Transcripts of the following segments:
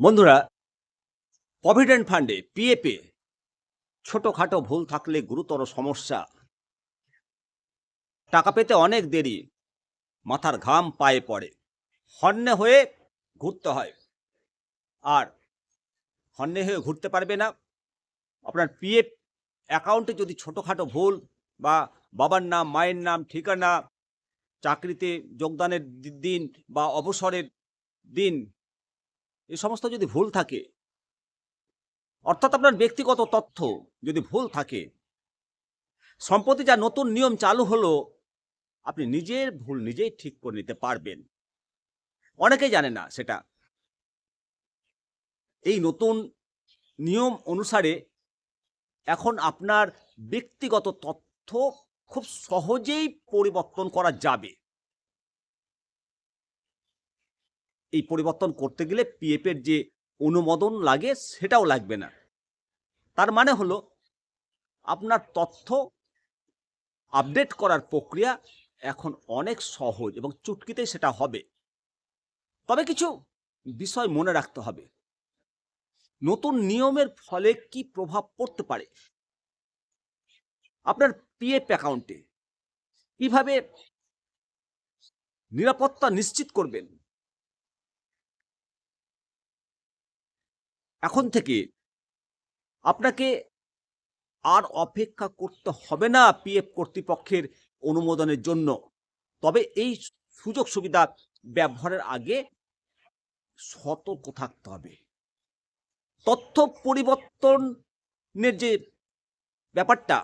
বন্ধুরা প্রভিডেন্ট ফান্ডে পিএপে ছোটোখাটো ভুল থাকলে গুরুতর সমস্যা। টাকা পেতে অনেক দেরি, মাথার ঘাম পায়ে পড়ে। হন্যে হয়ে ঘুরতে হয়। আর হন্যে হয়ে ঘুরতে পারবে না। আপনার পিএফ অ্যাকাউন্টে যদি ছোটোখাটো ভুল বা বাবার নাম, মায়ের নাম, ঠিকানা, চাকরিতে যোগদানের দিন বা অবসরের দিন এ সমস্ত যদি ভুল থাকে, অর্থাৎ আপনার ব্যক্তিগত তথ্য যদি ভুল থাকে, সম্প্রতি যা নতুন নিয়ম চালু হলো, আপনি নিজের ভুল নিজেই ঠিক করে নিতে পারবেন। অনেকেই জানে না সেটা। এই নতুন নিয়ম অনুসারে এখন আপনার ব্যক্তিগত তথ্য খুব সহজেই পরিবর্তন করা যাবে। এই পরিবর্তন করতে গেলে পিএফের যে অনুমোদন লাগে সেটাও লাগবে না। তার মানে হলো, আপনার তথ্য আপডেট করার প্রক্রিয়া এখন অনেক সহজ এবং চুটকিতেই সেটা হবে। তবে কিছু বিষয় মনে রাখতে হবে। নতুন নিয়মের ফলে কি প্রভাব পড়তে পারে? আপনার পিএফ অ্যাকাউন্টে কীভাবে নিরাপত্তা নিশ্চিত করবেন? এখন থেকে আপনাকে আর অপেক্ষা করতে হবে না পিএফ কর্তৃপক্ষের অনুমোদনের জন্য। তবে এই সুযোগ সুবিধা ব্যবহারের আগে সতর্ক থাকতে হবে। তথ্য পরিবর্তনের যে ব্যাপারটা,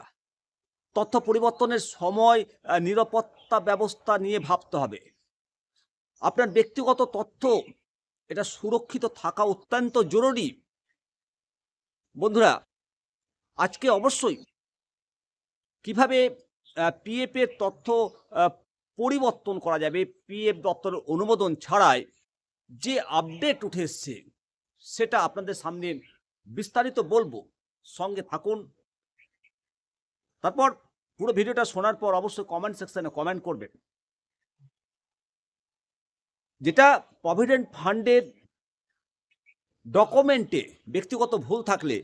তথ্য পরিবর্তনের সময় নিরাপত্তা ব্যবস্থা নিয়ে ভাবতে হবে। আপনার ব্যক্তিগত তথ্য এটা সুরক্ষিত থাকা অত্যন্ত জরুরি। বন্ধুরা, আজকে অবশ্যই কীভাবে পিএফ এর তথ্য পরিবর্তন করা যাবে পিএফ দপ্তরের অনুমোদন ছাড়াই যে আপডেট উঠে এসছে, সেটা আপনাদের সামনে বিস্তারিত বলব। সঙ্গে থাকুন। তারপর পুরো ভিডিওটা শোনার পর অবশ্যই কমেন্ট সেকশনে কমেন্ট করবেন। যেটা প্রভিডেন্ট ফান্ডের ডকুমেন্টে ব্যক্তিগত ভুল থাকলে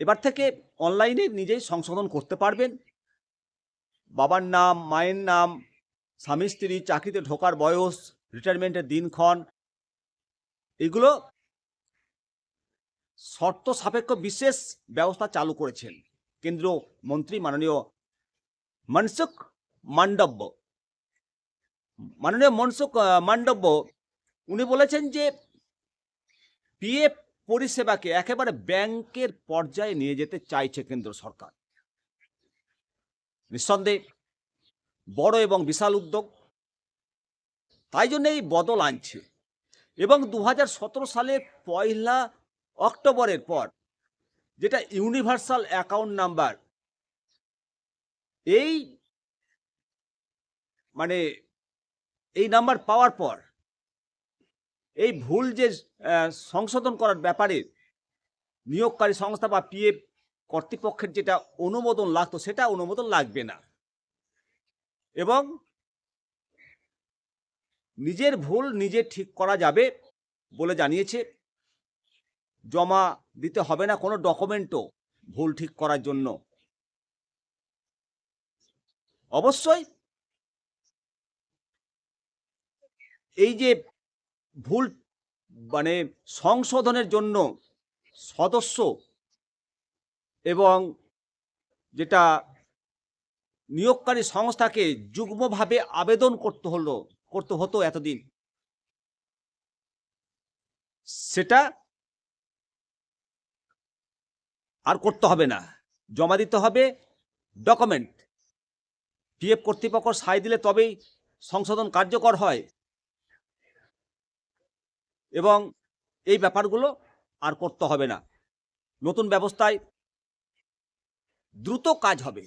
এবার থেকে অনলাইনে নিজেই সংশোধন করতে পারবেন। বাবার নাম, মায়ের নাম, স্বামী, স্ত্রী, চাকরিতে ঢোকার বয়স রিটায়ারমেন্টের দিনক্ষণ, এগুলো শর্ত সাপেক্ষ বিশেষ ব্যবস্থা চালু করেছেন কেন্দ্রীয় মন্ত্রী মাননীয় মনসুখ মান্ডব্য। মাননীয় মনসুখ মান্ডব্য, উনি বলেছেন যে পিএফ পরিষেবাকে একেবারে ব্যাংকের পর্যায়ে নিয়ে যেতে চাইছে কেন্দ্র সরকার। নিঃসন্দেহে বড় এবং বিশাল উদ্যোগ, তাই জন্য এই বদল আনছে। এবং দু হাজার সতেরো সালে পয়লা অক্টোবরের পর যেটা ইউনিভার্সাল অ্যাকাউন্ট নাম্বার, এই মানে এই নাম্বার পাওয়ার পর, এই ভুল যে সংশোধন করার ব্যাপারে নিয়োগকারী সংস্থা বা পিএফ কর্তৃপক্ষের যেটা অনুমোদন লাগতো, সেটা অনুমোদন লাগবে না। এবং নিজের ভুল নিজে ঠিক করা যাবে বলে জানিয়েছে। জমা দিতে হবে না কোনো ডকুমেন্টও ভুল ঠিক করার জন্য। অবশ্যই এই যে ভুল মানে সংশোধনের জন্য সদস্য এবং যেটা নিয়োগকারী সংস্থাকে যুগ্মভাবে আবেদন করতে হলো, করতে হতো এতদিন, সেটা আর করতে হবে না। জমা দিতে হবে ডকুমেন্ট পিএফ কর্তৃপক্ষ সাই দিলে তবেই সংশোধন কার্যকর হয়। এবং এই ব্যাপারগুলো আর করতে হবে না। নতুন ব্যবস্থায় দ্রুত কাজ হবে।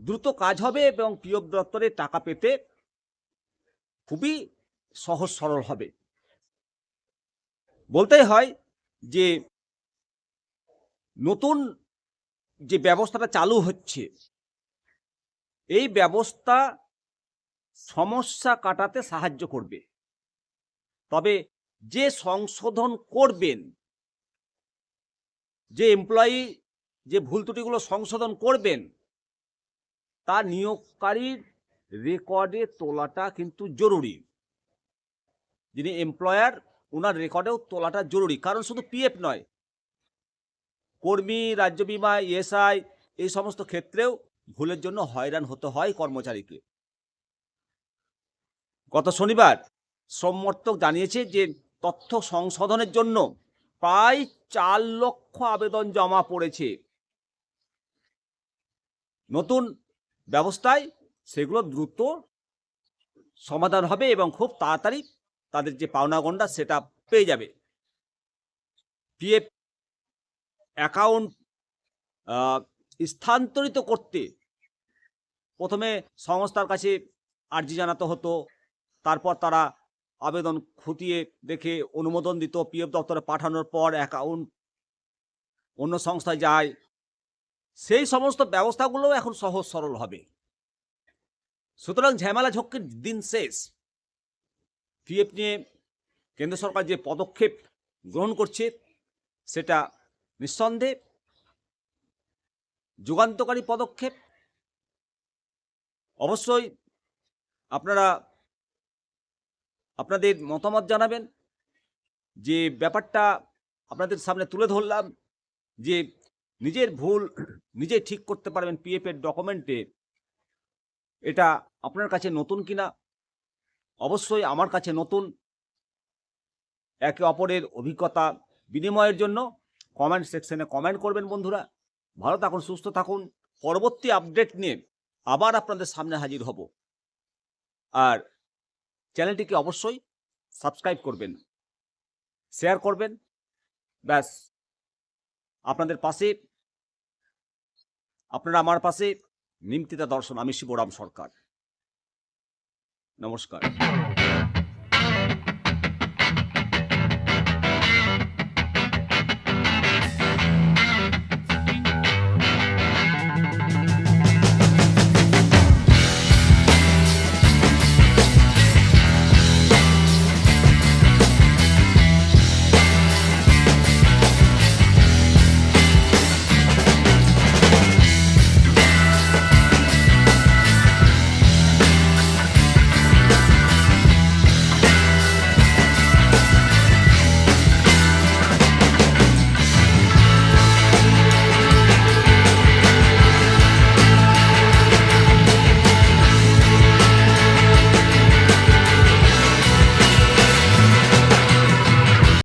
দ্রুত কাজ হবে এবং পিএফ দপ্তরে টাকা পেতে খুবই সহজ সরল হবে। বলতেই হয় যে, নতুন যে ব্যবস্থাটা চালু হচ্ছে, এই ব্যবস্থা সমস্যা কাটাতে সাহায্য করবে। তবে যে সংশোধন করবেন, যে এমপ্লয়ি যে ভুল ত্রুটিগুলো সংশোধন করবেন, তা নিয়োগকারীর রেকর্ডে তোলাটা কিন্তু জরুরি। যিনি এমপ্লয়ার ওনার রেকর্ডেও তোলাটা জরুরি। কারণ শুধু পিএফ নয়, কর্মী, রাজ্য বিমা ইএসআই এই সমস্ত ক্ষেত্রেও ভুলের জন্য হয়রান হতে হয় কর্মচারীকে। গত শনিবার শ্রমমর্তক জানিয়েছে যে তথ্য সংশোধনের জন্য প্রায় চার লক্ষ আবেদন জমা পড়েছে। নতুন ব্যবস্থায় সেগুলো দ্রুত সমাধান হবে এবং খুব তাড়াতাড়ি তাদের যে পাওনা গন্ডা সেটা পেয়ে যাবে। পিএফ অ্যাকাউন্ট স্থানান্তরিত করতে প্রথমে সংস্থার কাছে আর্জি জানাতে হতো, তারপর তারা আবেদন খুঁটিয়ে দেখে অনুমোদন দিত পিএফ দপ্তরে পাঠানোর পর অ্যাকাউন্ট অন্য সংস্থায় যায়। সেই সমস্ত ব্যবস্থাগুলো এখন সহজ সরল হবে। সুতরাং ঝামেলা ঝক্কির দিন শেষ। পিএফ নিয়ে কেন্দ্র সরকার যে পদক্ষেপ গ্রহণ করছে, সেটা নিঃসন্দেহে যুগান্তকারী পদক্ষেপ। অবশ্যই আপনারা আপনাদের মতামত জানাবেন, যে ব্যাপারটা আপনাদের সামনে তুলে ধরলাম, যে নিজের ভুল নিজে ঠিক করতে পারবেন পিএফ এর ডকুমেন্টে এটা আপনার কাছে নতুন কিনা? অবশ্যই আমার কাছে নতুন। একে অপরের অভিজ্ঞতা বিনিময়ের জন্য কমেন্ট সেকশনে কমেন্ট করবেন বন্ধুরা। ভালো থাকুন, সুস্থ থাকুন। পরবর্তী আপডেট নিয়ে আবার আপনাদের সামনে হাজির হব। আর চ্যানেলটিকে অবশ্যই সাবস্ক্রাইব করবেন, শেয়ার করবেন, ব্যাস। আপনাদের পাশে, আপনারা আমার পাশে নিমতিতা দর্শন, আমি শিবরাম সরকার। নমস্কার।